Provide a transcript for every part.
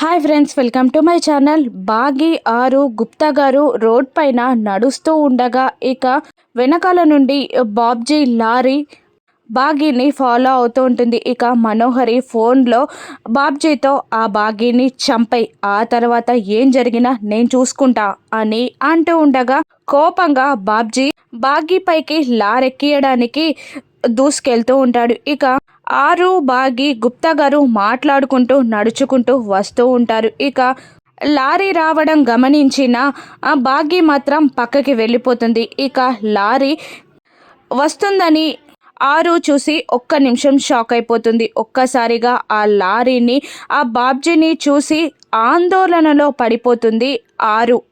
Hi friends welcome to my channel. బాగి ఆరు గుప్తా గారు road పైన నడుస్తూ ఉండగా ఇక వెనకాల నుండి బాబ్జీ లారీ బాగీని ఫాలో అవుతూ ఉంటుంది. ఇక మనోహరి ఫోన్లో బాబ్జీతో ఆ బాగీని చంపై ఆ తర్వాత ఏం జరిగినా నేను చూసుకుంటా అని అంటూ ఉండగా కోపంగా బాబ్జీ బాగీ పైకి లారెక్కియడానికి దూసుకెళ్తూ ఉంటాడు. ఇక ఆరు బాగి గుప్తా గారు మాట్లాడుకుంటూ నడుచుకుంటూ వస్తూ ఉంటారు. ఇక లారీ రావడం గమనించిన ఆ బాగి మాత్రం పక్కకి వెళ్ళిపోతుంది. ఇక లారీ వస్తుందని ఆరు చూసి ఒక్క నిమిషం షాక్ అయిపోతుంది. ఒక్కసారిగా ఆ లారీని ఆ బాబ్జీని చూసి ఆందోళనలో పడిపోతుంది ఆరు.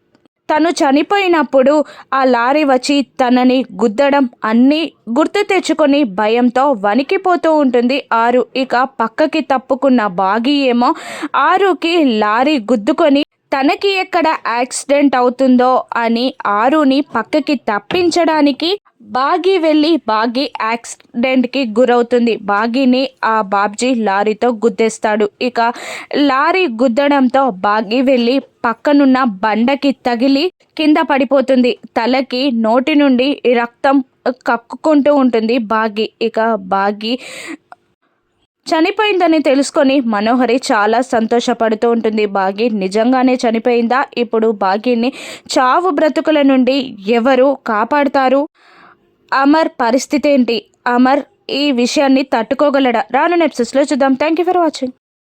తను చనిపోయినప్పుడు ఆ లారీ వచ్చి తనని గుద్దడం అన్నీ గుర్తు తెచ్చుకొని భయంతో వణికిపోతూ ఉంటుంది. ఆరు ఇక పక్కకి తప్పుకున్న బాగి ఏమో ఆరుకి లారీ గుద్దుకొని తనకి ఎక్కడ యాక్సిడెంట్ అవుతుందో అని ఆరుని పక్కకి తప్పించడానికి బాగి వెళ్ళి బాగి యాక్సిడెంట్కి గురవుతుంది. బాగిని ఆ బాబ్జీ లారీతో గుద్దేస్తాడు. ఇక లారీ గుద్దడంతో బాగి వెళ్ళి పక్కనున్న బండకి తగిలి కింద పడిపోతుంది. తలకి నోటి నుండి రక్తం కక్కుకుంటూ ఉంటుంది బాగి. ఇక బాగి చనిపోయిందని తెలుసుకొని మనోహరి చాలా సంతోషపడుతూ ఉంటుంది. బాగి నిజంగానే చనిపోయిందా? ఇప్పుడు బాగిని చావు బ్రతుకుల నుండి ఎవరు కాపాడుతారు? అమర్ పరిస్థితి ఏంటి? అమర్ ఈ విషయాన్ని తట్టుకోగలడా? రాను నెప్సెస్లో చూద్దాం. Thank you for watching